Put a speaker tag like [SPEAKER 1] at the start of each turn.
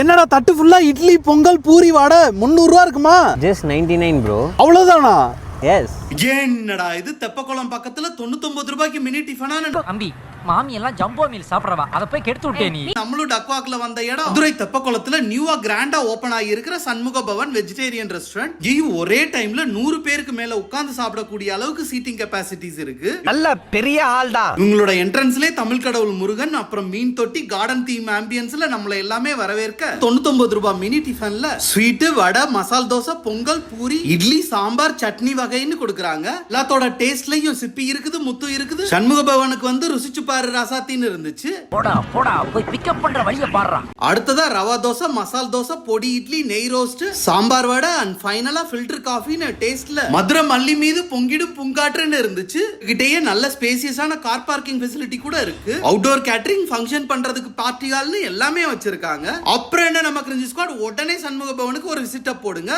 [SPEAKER 1] என்னடா தட்டு ஃபுல்லா இட்லி பொங்கல் பூரி வடை முந்நூறுரூவா இருக்குமா?
[SPEAKER 2] ஜஸ்ட் நைன்டி நைன் ப்ரோ
[SPEAKER 1] அவ்வளோதானா
[SPEAKER 2] எஸ்
[SPEAKER 3] என்னடா இது? தெப்பக்குளம் பக்கத்துல தொண்ணூத்தொன்பது ரூபாய்க்கு மினி டிஃபனா
[SPEAKER 4] தம்பி மாமி எல்லாம் ஜம்போ மீல் சாப்பிடுறவா? அதை போய் கெடுத்து விட்டே நீ.
[SPEAKER 3] நம்மளும் டக்வாக்ல வந்த இடம். மதுரை தெப்பக்குளத்துல நியூவா கிராண்டா ஓபன் ஆகி இருக்கிற சண்முக பவன் வெஜிடேரியன் ரெஸ்டாரண்ட் இங்கேயும் ஒரே டைம்ல நூறு பேருக்கு மேல உட்கார்ந்து சாப்பிடக்கூடிய அளவுக்கு சீட்டிங் கெப்பாசிட்டிஸ் இருக்கு.
[SPEAKER 5] நல்ல பெரிய ஆள் தான்
[SPEAKER 3] உங்களோட என்ட்ரன்ஸ்லயே தமிழ் கடவுள் முருகன் அப்புறம் மீன் தொட்டி கார்டன் தீம் ஆம்பியன்ஸ்ல நம்மள எல்லாமே வரவேற்க தொண்ணூத்தொன்பது ரூபாய் மினி டிஃபன்ல ஸ்வீட் வடை மசால் தோசை பொங்கல் பூரி இட்லி சாம்பார் சட்னி வகைன்னு கொடுக்குறாங்க. எல்லாத்தோட டேஸ்ட்லயும் சிப்பி இருக்குது முத்து இருக்குது. சண்முக பவனுக்கு வந்து ருசிச்சு பாரு ரசாத்தின்னு இருந்துச்சு.
[SPEAKER 4] போடா போடா போய் பிக்கப் பண்ற வழிய பாடுறா
[SPEAKER 3] அடுத்ததா ரவா தோசை மசால் தோசை பொடி இட்லி நெய் ரோஸ்ட் சாம்பார் வடை அண்ட் ஃபைனலா ஃபில்டர் காஃபின்னு டேஸ்ட்ல மதுரை மல்லி மீது பொங்கிடும் பூங்காற்றுன்னு இருந்துச்சு. கிட்டேயே நல்ல ஸ்பேசியஸான கார் பார்க்கிங் ஃபெசிலிட்டி கூட இருக்கு. அவுட்டோர் கேட்டரிங் ஃபங்க்ஷன் பண்றதுக்கு பார்ட்டி ஹால்னு எல்லாமே வச்சிருக்காங்க. அப்புறம் என்ன நம்ம கிரிஞ்சி ஸ்குவாட் உடனே சண்முக பவனுக்கு ஒரு விசிட்ட போடுங்க.